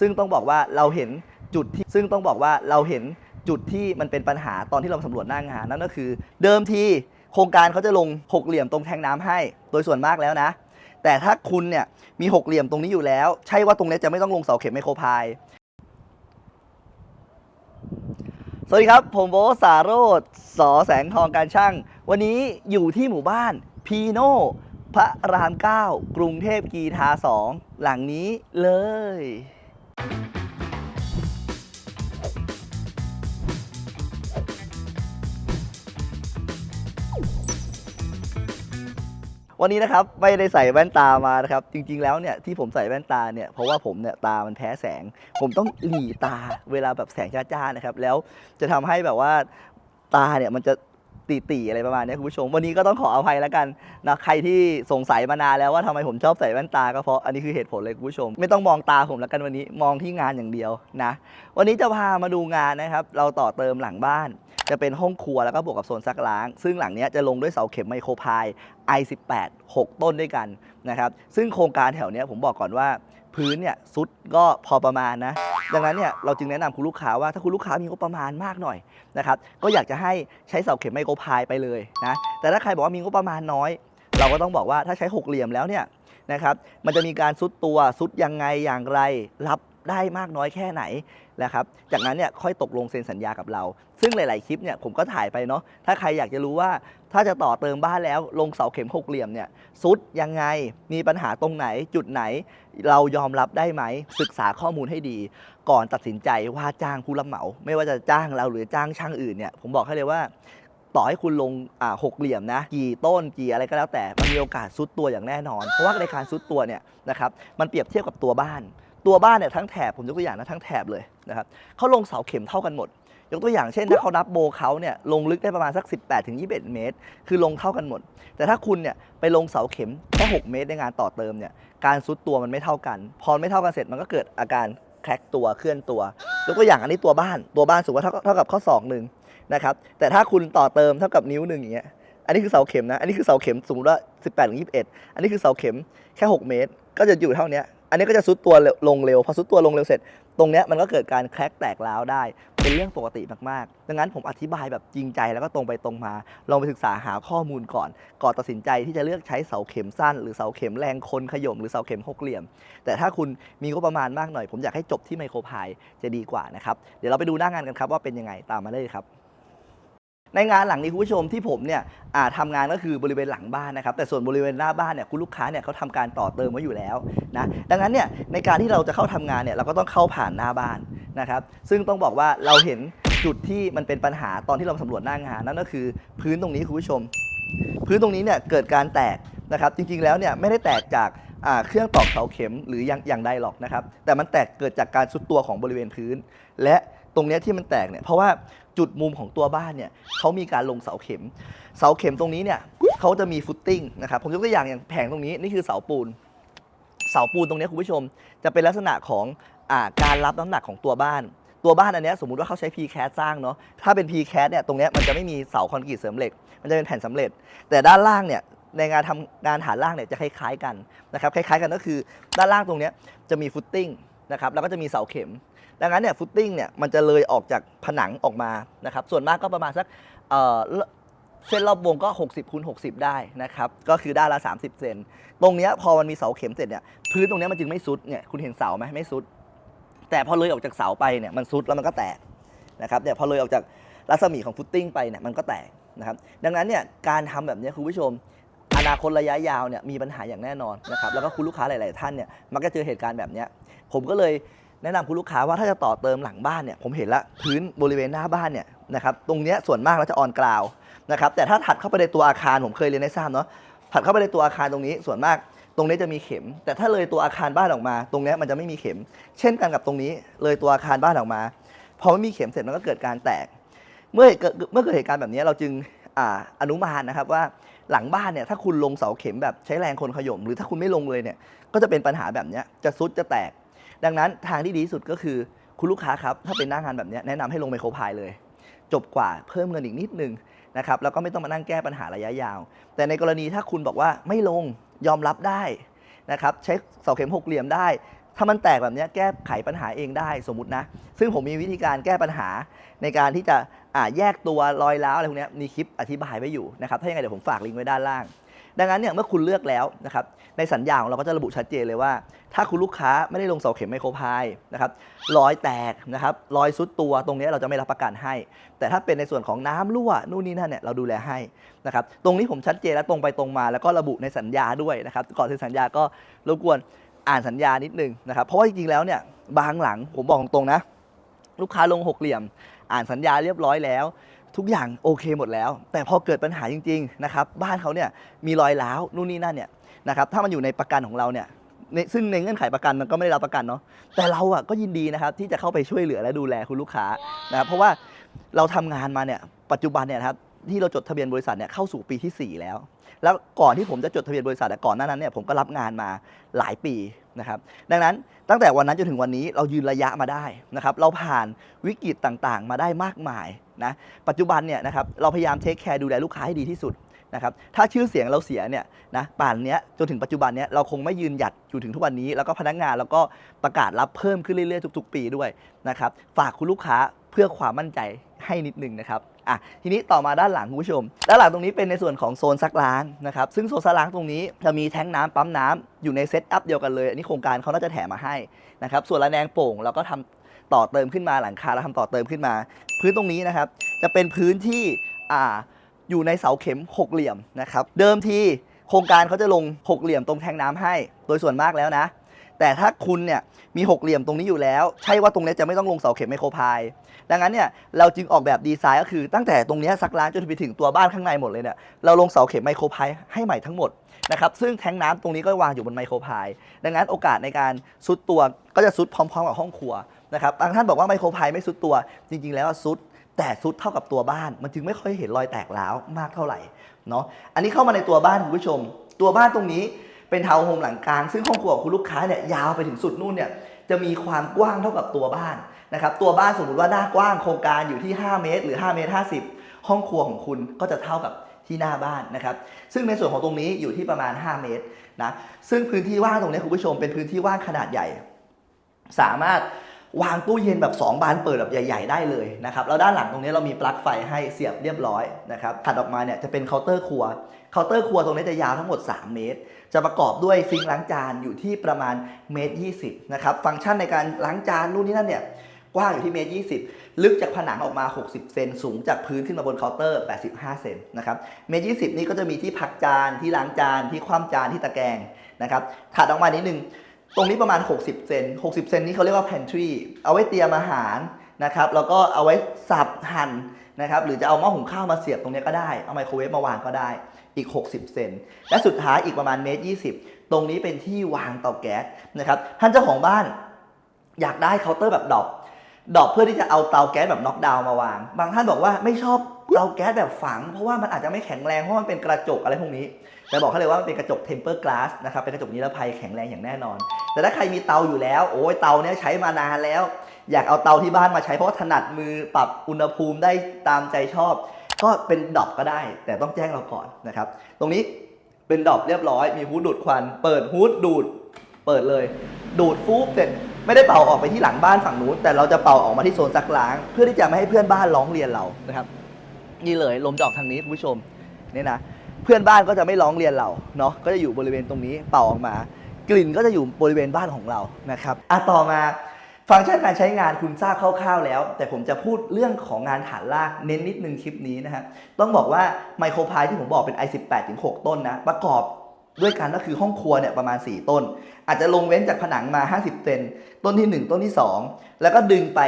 ซึ่งต้องบอกว่าเราเห็นจุดที่ซึ่งต้องบอกว่าเราเห็นจุดที่มันเป็นปัญหาตอนที่เราสำรวจหน้างานนั่นก็คือ เดิมทีโครงการเขาจะลงหกเหลี่ยมตรงแทงน้ำให้ โดยส่วนมากแล้วนะ แต่ถ้าคุณเนี่ยมีหกเหลี่ยมตรงนี้อยู่แล้ว ใช่ว่าตรงนี้จะไม่ต้องลงเสาเข็มไมโครพายสวัสดีครับ ผมโบสาโรธสอแสงทองการช่าง วันนี้อยู่ที่หมู่บ้านพีโนพระราม9กรุงเทพกีทา2หลังนี้เลย วันนี้นะครับไม่ได้ใส่แว่นตามานะครับ จริง ๆ แล้วเนี่ยที่ผมใส่แว่นตาเนี่ยเพราะว่าผมเนี่ยตามันแพ้แสง ผมต้องหลีตาเวลาแบบแสงจ้าๆนะครับ แล้วจะทำให้แบบว่าตาเนี่ยมันจะ ตีๆอะไรประมาณนี้คุณผู้ชม วันนี้ก็ต้องขออภัยแล้วกันนะใครที่สงสัยมานานแล้วว่าทำไมผมชอบใส่แว่นตาก็เพราะอันนี้คือเหตุผลเลยคุณผู้ชม ไม่ต้องมองตาผมแล้วกันวันนี้มองที่งานอย่างเดียวนะวันนี้จะพามาดูงานนะครับ เราต่อเติมหลังบ้าน จะเป็นห้องครัวแล้วก็บวกกับโซนซักล้าง ซึ่งหลังนี้จะลงด้วยเสาเข็มไมโครพาย i18 6 ต้นด้วยกันนะครับซึ่งโครงการแถวนี้ผมบอกก่อนว่า พื้นเนี่ยซุดก็พอประมาณนะ ดังนั้นเนี่ยเราจึงแนะนำคุณลูกค้าว่าถ้าคุณลูกค้ามีงบประมาณมากหน่อยนะครับก็อยากจะให้ใช้เสาเข็มไมโครพายไปเลยนะแต่ถ้าใครบอกว่ามีงบประมาณน้อย เราก็ต้องบอกว่าถ้าใช้หกเหลี่ยมแล้วเนี่ยนะครับมันจะมีการซุดตัวซุดยังไงอย่างไรรับได้มากน้อยแค่ไหน นะครับ จากนั้นเนี่ยค่อยตกลงเซ็นสัญญากับเรา ซึ่งหลาย ๆ คลิปเนี่ยผมก็ถ่ายไปเนาะ ถ้าใครอยากจะรู้ว่าถ้าจะต่อเติมบ้านแล้วลงเสาเข็มหกเหลี่ยมเนี่ยซุดยังไง มีปัญหาตรงไหนจุดไหน เรายอมรับได้ไหม ศึกษาข้อมูลให้ดี ก่อนตัดสินใจว่าจ้างผู้รับเหมา ไม่ว่าจะจ้างเราหรือจ้างช่างอื่นเนี่ยผมบอกให้เลยว่าต่อให้คุณลงหกเหลี่ยมนะ กี่ต้นกี่อะไรก็แล้วแต่มันมีโอกาสซุดตัวอย่างแน่นอน เพราะว่าในการซุดตัวเนี่ยนะครับมันเปรียบเทียบกับตัวบ้าน ตัวบ้านเนี่ยทั้งแถบผมยกตัวอย่างนะทั้งแถบเลย นะครับเขาลงเสาเข็มเท่ากันหมด ยกตัวอย่างเช่น ถ้าเขานับโบเขาเนี่ยลงลึกได้ประมาณสัก 18ถึง21 เมตร คือลงเท่ากันหมด แต่ถ้าคุณเนี่ยไปลงเสาเข็มแค่ 6 เมตรในงานต่อเติมเนี่ยการซุดตัวมันไม่เท่ากัน พอไม่เท่ากันเสร็จมันก็เกิดอาการแคร็กตัวเคลื่อนตัวยกตัวอย่างอันนี้ตัวบ้านตัวบ้านสูงว่าเท่าเท่ากับข้อศอกหนึ่งนะครับแต่ถ้าคุณต่อเติมเท่ากับนิ้วหนึ่งอย่างเงี้ยอันนี้คือเสาเข็มนะ อันนี้คือเสาเข็มสมมติว่า 18ถึง21 อันนี้คือเสาเข็มแค่ 6 เมตร ก็จะอยู่เท่าเนี้ย อันนี้ก็จะซุดตัวลงเร็ว พอซุดตัวลงเร็วเสร็จ ตรงเนี้ยมันก็เกิดการแคร็กแตกร้าวได้ เป็นเรื่องปกติมากๆ ดังนั้นผมอธิบายแบบจริงใจแล้วก็ตรงไปตรงมา ลองไปศึกษาหาข้อมูลก่อน ก่อนตัดสินใจที่จะเลือกใช้เสาเข็มสั้น หรือเสาเข็มแรงคนขย่มหรือเสาเข็มหกเหลี่ยม แต่ถ้าคุณมีงบประมาณมากหน่อย ผมอยากให้จบที่ไมโครพายจะดีกว่านะครับ เดี๋ยวเราไปดูหน้างานกันครับว่าเป็นยังไง ตามมาเลยครับ ในงานหลังนี้คุณผู้ชมที่ผมเนี่ยทำงานก็คือบริเวณหลังบ้านนะครับแต่ส่วนบริเวณหน้าบ้านเนี่ยคุณลูกค้าเนี่ยเขาทำการต่อเติมไว้อยู่แล้วนะดังนั้นเนี่ยในการที่เราจะเข้าทำงานเนี่ยเราก็ต้องเข้าผ่านหน้าบ้านนะครับซึ่งต้องบอกว่าเราเห็นจุดที่มันเป็นปัญหาตอนที่เราสำรวจหน้างานนั่นก็คือพื้นตรงนี้คุณผู้ชม พื้นตรงนี้เนี่ยเกิดการแตกนะครับจริงๆแล้วเนี่ยไม่ได้แตกจากเครื่องตอกเสาเข็มหรืออย่างอย่างใดหรอกนะครับแต่มันแตกเกิดจากการสุดตัวของบริเวณพื้น และ ตรงเนี้ยที่มันแตกเนี่ยเพราะว่าจุดมุมของตัวบ้านเนี่ยเขามีการลงเสาเข็ม เสาเข็มตรงนี้เนี่ยเขาจะมีฟุตติ้งนะครับผมยกตัวอย่างอย่างแผงตรงนี้นี่คือเสาปูน เสาปูนตรงนี้คุณผู้ชม จะเป็นลักษณะของอาการรับน้ำหนักของตัวบ้าน ตัวบ้านอันนี้สมมุติว่าเขาใช้ p c a t สร้างเนาะถ้าเป็น p c a t เนี่ยตรงนี้มันจะไม่มีเสาคอนกรีตเสริมเหล็ก มันจะเป็นแผ่นสำเร็จ แต่ด้านล่างเนี่ยในงานทำงานฐานล่างเนี่ยจะคล้าย ๆ กันนะครับคล้าย ๆ กันก็คือด้านล่างตรงนี้จะมีฟุตติ้งนะครับแล้วก็จะมีเสาเข็ม ดังนั้นเนี่ยฟุตติ้งเนี่ยมันจะเลยออกจากผนังออกมานะครับส่วนมากก็ประมาณสักเส้นรอบวงก็ 60คูณ60 ได้นะครับก็คือด้านละ 30 เซนตรงเนี้ยพอมันมีเสาเข็มเสร็จเนี่ยพื้นตรงเนี้ยมันจึงไม่ซุดเนี่ยคุณเห็นเสาไหมไม่ซุด แต่พอเลยออกจากเสาไปเนี่ยมันซุดแล้วมันก็แตกนะครับเนี่ยพอเลยออกจากรัศมีของฟุตติ้งไปเนี่ยมันก็แตกนะครับดังนั้นเนี่ยการทำแบบนี้คุณผู้ชมอนาคตระยะยาวเนี่ยมีปัญหาอย่างแน่นอนนะครับแล้วก็คุณลูกค้าหลาย ๆ ท่านเนี่ยมักจะเจอเหตุการณ์แบบเนี้ยผมก็เลย แนะนำคุณลูกค้าว่าถ้าจะต่อเติมหลังบ้านเนี่ยผมเห็นละพื้นบริเวณหน้าบ้านเนี่ยนะครับตรงเนี้ยส่วนมากเราจะออนกราวนะครับแต่ถ้าถัดเข้าไปในตัวอาคารผมเคยเรียนให้ทราบเนาะถัดเข้าไปในตัวอาคารตรงนี้ส่วนมาก ตรงนี้จะมีเข็ม แต่ถ้าเลยตัวอาคารบ้านออกมา ตรงเนี้ยมันจะไม่มีเข็ม เช่นกันกับตรงนี้เลยตัวอาคารบ้านออกมาพอไม่มีเข็มเสร็จมันก็เกิดการแตก เมื่อเกิดเมื่อเกิดเหตุการณ์แบบนี้เราจึงอ่าอนุมานนะครับว่าหลังบ้านเนี่ยถ้าคุณลงเสาเข็มแบบใช้แรงคนขย่มหรือถ้าคุณไม่ลงเลยเนี่ยก็จะเป็นปัญหาแบบเนี้ยจะซุดจะแตก ดังนั้นทางที่ดีที่สุดก็คือคุณลูกค้าครับ ถ้าเป็นหน้างานแบบนี้แนะนำให้ลงไมโครพายเลย จบกว่าเพิ่มเงินอีกนิดนึงนะครับแล้วก็ไม่ต้องมานั่งแก้ปัญหาระยะยาว แต่ในกรณีถ้าคุณบอกว่าไม่ลงยอมรับได้นะครับใช้เสาเข็มหกเหลี่ยมได้ ถ้ามันแตกแบบนี้แก้ไขปัญหาเองได้สมมตินะ ซึ่งผมมีวิธีการแก้ปัญหาในการที่จะแยกตัวรอยร้าวอะไรพวกนี้มีคลิปอธิบายไว้อยู่นะครับถ้ายังไงเดี๋ยวผมฝากลิงก์ไว้ด้านล่าง ดังนั้นเนี่ยเมื่อคุณเลือกแล้วนะครับในสัญญาของเราก็จะระบุชัดเจนเลยว่า ถ้าคุณลูกค้าไม่ได้ลงเสาเข็มไมโครพายนะครับรอยแตกนะครับรอยซุดตัวตรงนี้เราจะไม่รับประกันให้ แต่ถ้าเป็นในส่วนของน้ำรั่วนู่นนี่นั่นเนี่ยเราดูแลให้นะครับตรงนี้ผมชัดเจนและตรงไปตรงมา แล้วก็ระบุในสัญญาด้วยนะครับก่อนเซ็นสัญญาก็รบกวนอ่านสัญญานิดนึงนะครับเพราะว่าจริงๆแล้วเนี่ยบางหลังผมบอกตรงๆนะลูกค้าลงหกเหลี่ยม อ่านสัญญาเรียบร้อยแล้ว ทุกอย่างโอเคหมดแล้ว แต่พอเกิดปัญหาจริงๆนะครับบ้านเขาเนี่ยมีรอยร้าวนู่นนี่นั่นเนี่ยนะครับถ้ามันอยู่ในประกันของเราเนี่ยซึ่งในเงื่อนไขประกันมันก็ไม่ได้รับประกันเนาะแต่เราอะก็ยินดีนะครับที่จะเข้าไปช่วยเหลือและดูแลคุณลูกค้านะครับเพราะว่าเราทำงานมาเนี่ยปัจจุบันเนี่ยครับที่เราจดทะเบียนบริษัทเนี่ยเข้าสู่ปีที่ 4 แล้ว แล้วก่อนที่ผมจะจดทะเบียนบริษัทก่อนหน้านั้นเนี่ยผมก็รับงานมาหลายปี นะครับดังนั้นตั้งแต่วันนั้นจนถึงวันนี้เรายืนระยะมาได้นะครับเราผ่านวิกฤตต่างๆ มาได้มากมายนะปัจจุบันเนี่ยนะครับเราพยายามเทคแคร์ดูแลลูกค้าให้ดีที่สุดนะครับถ้าชื่อเสียงเราเสียเนี่ยนะป่านนี้จนถึงปัจจุบันเนี้ยเราคงไม่ยืนหยัดอยู่ถึงทุกวันนี้ แล้วก็พนักงานแล้วก็ประกาศรับเพิ่มขึ้นเรื่อยๆทุก ๆ ปีด้วยนะครับฝากคุณลูกค้า เพื่อความมั่นใจให้นิดนึงนะครับอะทีนี้ต่อมาด้านหลังคุณผู้ชม ด้านหลังตรงนี้เป็นในส่วนของโซนซักล้างนะครับซึ่งโซนซักล้างตรงนี้จะมีแท้งน้ำปั๊มน้ำอยู่ในเซตอัพเดียวกันเลย อันนี้โครงการเขาน่าจะแถมมาให้นะครับส่วนระแนงโป่งเราก็ทำต่อเติมขึ้นมาหลังคาเราทำต่อเติมขึ้นมา พื้นตรงนี้นะครับจะเป็นพื้นที่อ่าอยู่ในเสาเข็มหกเหลี่ยมนะครับเดิมทีโครงการเขาจะลงหกเหลี่ยมตรงแทงน้ำให้ โดยส่วนมากแล้วนะ แต่ถ้าคุณเนี่ยมีหกเหลี่ยมตรงนี้อยู่แล้ว ใช่ว่าตรงนี้จะไม่ต้องลงเสาเข็มไมโครพาย ดังนั้นเนี่ยเราจึงออกแบบดีไซน์ก็คือตั้งแต่ตรงนี้ซักล้างจนไปถึงตัวบ้านข้างในหมดเลยเนี่ยเราลงเสาเข็มไมโครพายให้ใหม่ทั้งหมดนะครับซึ่งแทงน้ำตรงนี้ก็วางอยู่บนไมโครพาย ดังนั้นโอกาสในการซุดตัวก็จะซุดพร้อมๆกับห้องครัวนะครับบางท่านบอกว่าไมโครพายไม่ซุดตัว จริง ๆ แล้วซุดแต่ซุดเท่ากับตัวบ้าน มันจึงไม่ค่อยเห็นรอยแตกร้าวมากเท่าไหร่เนาะอันนี้เข้ามาในตัวบ้านคุณผู้ชม ตัวบ้านตรงนี้ เป็นทาวน์โฮมหลังกลาง ซึ่งห้องครัวของคุณลูกค้าเนี่ยยาวไปถึงสุดนู่นเนี่ยจะมีความกว้างเท่ากับตัวบ้านนะครับตัวบ้านสมมุติว่าหน้ากว้างโครงการอยู่ที่ 5 เมตร หรือ 5 เมตร 50 ห้องครัวของคุณก็จะเท่ากับที่หน้าบ้านนะครับ ซึ่งในส่วนของตรงนี้อยู่ที่ประมาณ 5 เมตรนะซึ่งพื้นที่ว่างตรงนี้คุณผู้ชมเป็นพื้นที่ว่างขนาดใหญ่ สามารถ วางตู้เย็นแบบ 2 บานเปิดแบบใหญ่ ๆ ได้เลยนะครับแล้วด้านหลังตรงนี้เรามีปลั๊กไฟให้เสียบเรียบร้อยนะครับถัดออกมาเนี่ยจะเป็นเคาน์เตอร์ครัวเคาน์เตอร์ครัวตรงนี้จะยาวทั้งหมด 3 เมตร จะประกอบด้วยซิงค์ล้างจานอยู่ที่ประมาณเมตรยีนะครับฟังก์ชันในการล้างจานนู่นนี่นั่นเนี่ยกว้างอยู่ที่เมตรยีลึกจากผนังออกมา 60 เซน สูงจากพื้นขึ้นมาบนเคาน์เตอร์ 85 เซนนะครับ เมตรยีนี่ก็จะมีที่พักจาน ที่ล้างจาน ที่คว่ำจาน ที่ตะแกรงนะครับ ถัดออกมานิดนึง ตรงนี้ประมาณ 60 เซน 60 เซนนี้เขาเรียกว่า pantry เอาไว้เตรียมอาหารนะครับแล้วก็เอาไว้สับหั่นนะครับหรือจะเอาหม้อหุงข้าวมาเสียบตรงนี้ก็ได้ เอาไมโครเวฟมาวางก็ได้อีก 60 เซน และสุดท้ายอีกประมาณเมตร20 ตรงนี้เป็นที่วางเตาแก๊สนะครับท่านเจ้าของบ้านอยากได้เคาน์เตอร์แบบดอปดอปเพื่อที่จะเอาเตาแก๊สแบบน็อกดาวน์มาวาง บางท่านบอกว่าไม่ชอบ เตาแก๊สแบบฝัง เพราะว่ามันอาจจะไม่แข็งแรง เพราะมันเป็นกระจกอะไรพวกนี้ แต่บอกเขาเลยว่ามันเป็นกระจก temper glass นะครับ เป็นกระจกนิรภัยแข็งแรงอย่างแน่นอน แต่ถ้าใครมีเตาอยู่แล้ว โอ้ยเตาเนี้ยใช้มานานแล้ว อยากเอาเตาที่บ้านมาใช้เพราะถนัดมือปรับอุณหภูมิได้ตามใจชอบ ก็เป็นดอปก็ได้ แต่ต้องแจ้งเราก่อนนะครับ ตรงนี้เป็นดอปเรียบร้อย มีฮูดดูดควัน เปิดฮูดดูด เปิดเลย ดูดฟูบเสร็จไม่ได้เป่าออกไปที่หลังบ้านฝั่งนู้นแต่เราจะเป่าออกมาที่โซนซักล้าง เพื่อที่จะไม่ให้เพื่อนบ้านร้องเรียนเรานะครับ นี่เลยลมจะออกทางนี้คุณผู้ชมเนี่ยนะเพื่อนบ้านก็จะไม่ร้องเรียนเราเนาะก็จะอยู่บริเวณตรงนี้เป่าออกมา กลิ่นก็จะอยู่บริเวณบ้านของเรานะครับอะต่อมาฟังก์ชันการใช้งานคุณทราบคร่าวๆแล้ว แต่ผมจะพูดเรื่องของงานฐานรากเน้นนิดนึงคลิปนี้นะฮะต้องบอกว่าไมโครพายที่ผมบอกเป็น i18 ถึง6ต้นนะประกอบด้วยกันก็คือห้องครัวเนี่ยประมาณ 4 ต้น อาจจะลงเว้นจากผนังมา 50 เซนต้นที่ 1 ต้นที่ 2 แล้วก็ดึงไป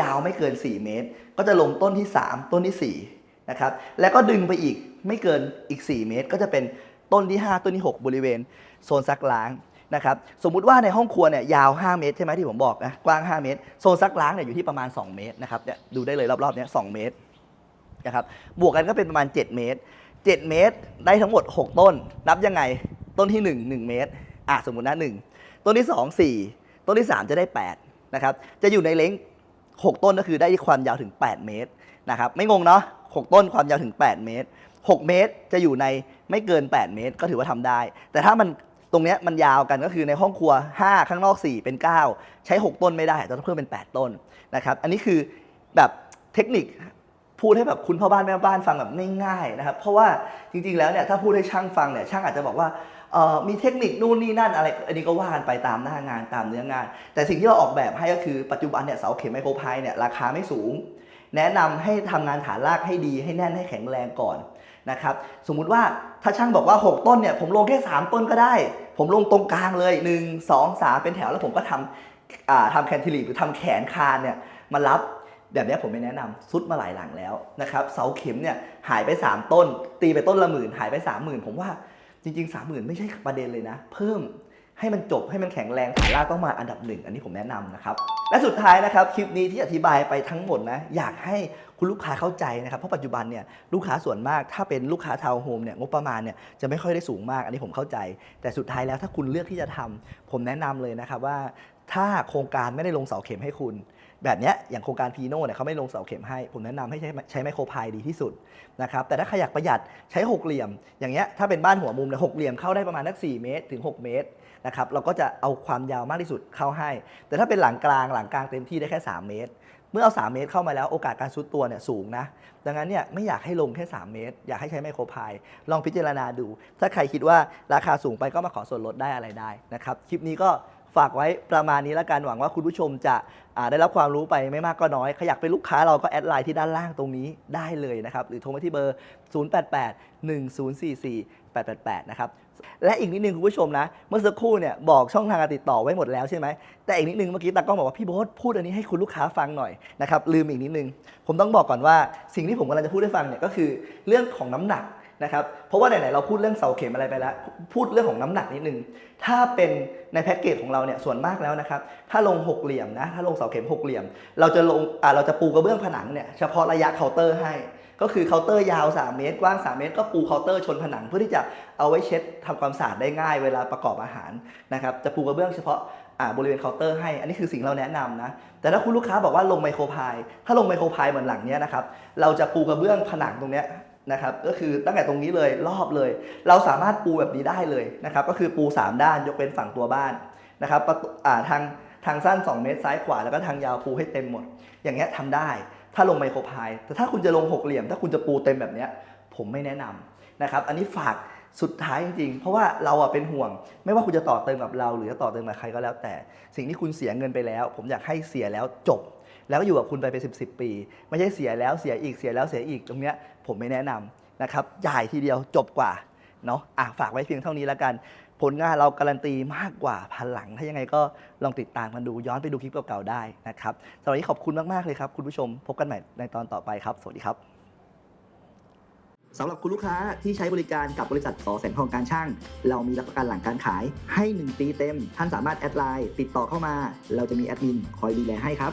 ยาวไม่เกิน 4 เมตร ก็จะลงต้นที่ 3 ต้นที่4 นะครับแล้วก็ดึงไปอีกไม่เกินอีก 4 เมตร ก็จะเป็นต้นที่ 5 ต้นที่ 6 บริเวณโซนซักล้างนะครับสมมุติว่าในห้องครัวเนี่ยยาว 5 เมตรใช่ไหมที่ผมบอกนะกว้าง 5 เมตร โซนซักล้างเนี่ยอยู่ที่ประมาณ 2 เมตรนะครับเนี่ยดูได้เลยรอบๆเนี้ย2เมตรนะครับบวกกันก็เป็นประมาณ 7 เมตร 7 เมตรได้ทั้งหมด 6 ต้น นับยังไงต้นที่ 1 1 เมตรอะสมมุตินะ1ต้นที่ 2 4 ต้นที่ 3 จะได้8นะครับจะอยู่ในเลง6 ต้นก็คือได้ความยาวถึง 8 เมตรนะครับไม่งงเนาะ 6 ต้นความยาวถึง 8 เมตร 6 เมตรจะอยู่ในไม่เกิน 8 เมตร ก็ถือว่าทำได้ แต่ถ้ามันตรงเนี้ยมันยาวกันก็คือในห้องครัว 5 ข้างนอก 4 เป็น 9 ใช้ 6 ต้นไม่ได้ต้องเพิ่มเป็น 8 ต้นนะครับอันนี้คือแบบเทคนิคพูดให้แบบคุณพ่อบ้านแม่บ้านฟังแบบง่ายๆนะครับเพราะว่าจริงๆแล้วเนี่ยถ้าพูดให้ช่างฟังเนี่ยช่างอาจจะบอกว่ามีเทคนิคนู่นนี่นั่นอะไรอันนี้ก็ว่ากันไปตามหน้างานตามเนื้องาน แต่สิ่งที่เราออกแบบให้ก็คือปัจจุบันเนี่ยเสาเข็มไมโครไพร์เนี่ยราคาไม่สูง แนะนำให้ทำงานฐานรากให้ดีให้แน่นให้แข็งแรงก่อนนะครับสมมุติว่าถ้าช่างบอกว่า 6 ต้นเนี่ยผมลงแค่ 3 ต้นก็ได้ ผมลงตรงกลางเลย 1 2 3 เป็นแถวแล้วผมก็ทำทำแคนติลีหรือทำแขนคานเนี่ยมารับแบบนี้ผมไม่แนะนำซุดมาหลายหลังแล้วนะครับเสาเข็มเนี่ยหายไป 3 ต้น ตีไปต้นละหมื่นหายไป 3 0,000 ผมว่าจริงๆ 3 0,000 ไม่ใช่ประเด็นเลยนะ เพิ่ม ให้มันจบให้มันแข็งแรงฐานรากต้องมาอันดับหนึ่งอันนี้ผมแนะนำนะครับและสุดท้ายนะครับคลิปนี้ที่อธิบายไปทั้งหมดนะอยากให้คุณลูกค้าเข้าใจนะครับเพราะปัจจุบันเนี่ยลูกค้าส่วนมากถ้าเป็นลูกค้าทาวน์โฮมเนี่ยงบประมาณเนี่ยจะไม่ค่อยได้สูงมากอันนี้ผมเข้าใจ แต่สุดท้ายแล้วถ้าคุณเลือกที่จะทำผมแนะนำเลยนะครับว่าถ้าโครงการไม่ได้ลงเสาเข็มให้คุณ แบบนี้อย่างโครงการพีโน่เนี่ยเขาไม่ลงเสาเข็มให้ ผมแนะนำให้ใช้ใช้ไมโครพายดีที่สุดนะครับแต่ถ้าใครอยากประหยัดใช้หกเหลี่ยม อย่างเงี้ยถ้าเป็นบ้านหัวมุมเนี่ยหกเหลี่ยมเข้าได้ประมาณนัก4เมตรถึง 6 เมตรนะครับเราก็จะเอาความยาวมากที่สุดเข้าให้ แต่ถ้าเป็นหลังกลางหลังกลางเต็มที่ได้แค่ 3 เมตร เมื่อเอา 3 เมตรเข้ามาแล้วโอกาสการซุดตัวเนี่ยสูงนะดังนั้นเนี่ยไม่อยากให้ลงแค่ 3 เมตร อยากให้ใช้ไมโครพายลองพิจารณาดู ถ้าใครคิดว่าราคาสูงไปก็มาขอส่วนลดได้อะไรได้นะครับคลิปนี้ก็ ฝากไว้ประมาณนี้แล้วกันหวังว่าคุณผู้ชมจะได้รับความรู้ไปไม่มากก็น้อยใครอยากเป็นลูกค้าเราก็แอดไลน์ที่ด้านล่างตรงนี้ได้เลยนะครับหรือโทรมาที่เบอร์ 088 1044 888 นะครับ และอีกนิดนึงคุณผู้ชมนะ เมื่อสักครู่เนี่ยบอกช่องทางการติดต่อไว้หมดแล้วใช่ไหม แต่อีกนิดนึงเมื่อกี้ตากล้องบอกว่าพี่โบ๊ทพูดอันนี้ให้คุณลูกค้าฟังหน่อยนะครับลืมอีกนิดนึง ผมต้องบอกก่อนว่าสิ่งที่ผมกำลังจะพูดให้ฟังเนี่ยก็คือเรื่องของน้ำหนัก นะครับเพราะว่าไหนๆเราพูดเรื่องเสาเข็มอะไรไปแล้ว พูดเรื่องของน้ำหนักนิดนึง ถ้าเป็นในแพ็กเกจของเราเนี่ยส่วนมากแล้วนะครับ ถ้าลงหกเหลี่ยมนะถ้าลงเสาเข็มหกเหลี่ยม เราจะลงอ่าเราจะปูกระเบื้องผนังเนี่ยเฉพาะระยะเคาน์เตอร์ให้ ก็คือเคาน์เตอร์ยาว 3 เมตร กว้าง 3 เมตร ก็ปูเคาน์เตอร์ชนผนังเพื่อที่จะเอาไว้เช็ดทำความสะอาดได้ง่ายเวลาประกอบอาหารนะครับจะปูกระเบื้องเฉพาะอ่าบริเวณเคาน์เตอร์ให้ อันนี้คือสิ่งเราแนะนำนะ แต่ถ้าคุณลูกค้าบอกว่าลงไมโครพาย ถ้าลงไมโครพายเหมือนหลังเนี้ยนะครับ เราจะปูกระเบื้องผนังตรงเนี้ย นะครับก็คือตั้งแต่ตรงนี้เลยรอบเลย เราสามารถปูแบบนี้ได้เลยนะครับก็คือปู 3 ด้านยกเป็นฝั่งตัวบ้านนะครับทางทางสั้น 2 เมตรซ้ายขวาแล้วก็ทางยาวปูให้เต็มหมด อย่างเงี้ยทำได้ถ้าลงไมโครพายแต่ถ้าคุณจะลงหกเหลี่ยม ถ้าคุณจะปูเต็มแบบเนี้ยผมไม่แนะนำนะครับอันนี้ฝากสุดท้ายจริงๆ เพราะว่าเราอะเป็นห่วง ไม่ว่าคุณจะต่อเติมกับเรา หรือจะต่อเติมกับใครก็แล้วแต่ สิ่งที่คุณเสียเงินไปแล้ว ผมอยากให้เสียแล้วจบ แล้วก็อยู่กับคุณไปเป็นสิบสิบปี ไม่ใช่เสียแล้วเสียอีกเสียแล้วเสียอีกตรงเนี้ยผมไม่แนะนำนะครับจ่ายทีเดียวจบกว่าเนาะอะฝากไว้เพียงเท่านี้แล้วกัน ผลงานเราการันตีมากกว่าพันหลัง ถ้ายังไงก็ลองติดตามกันดูย้อนไปดูคลิปเก่าๆได้นะครับสำหรับนี้ขอบคุณมากๆเลยครับ คุณผู้ชมพบกันใหม่ในตอนต่อไปครับ สวัสดีครับสำหรับคุณลูกค้าที่ใช้บริการกับบริษัทสอแสงทองการช่าง เรามีรับประกันหลังการขายให้ 1 ปีเต็ม ท่านสามารถแอดไลน์ติดต่อเข้ามา เราจะมีแอดมินคอยดูแลให้ครับ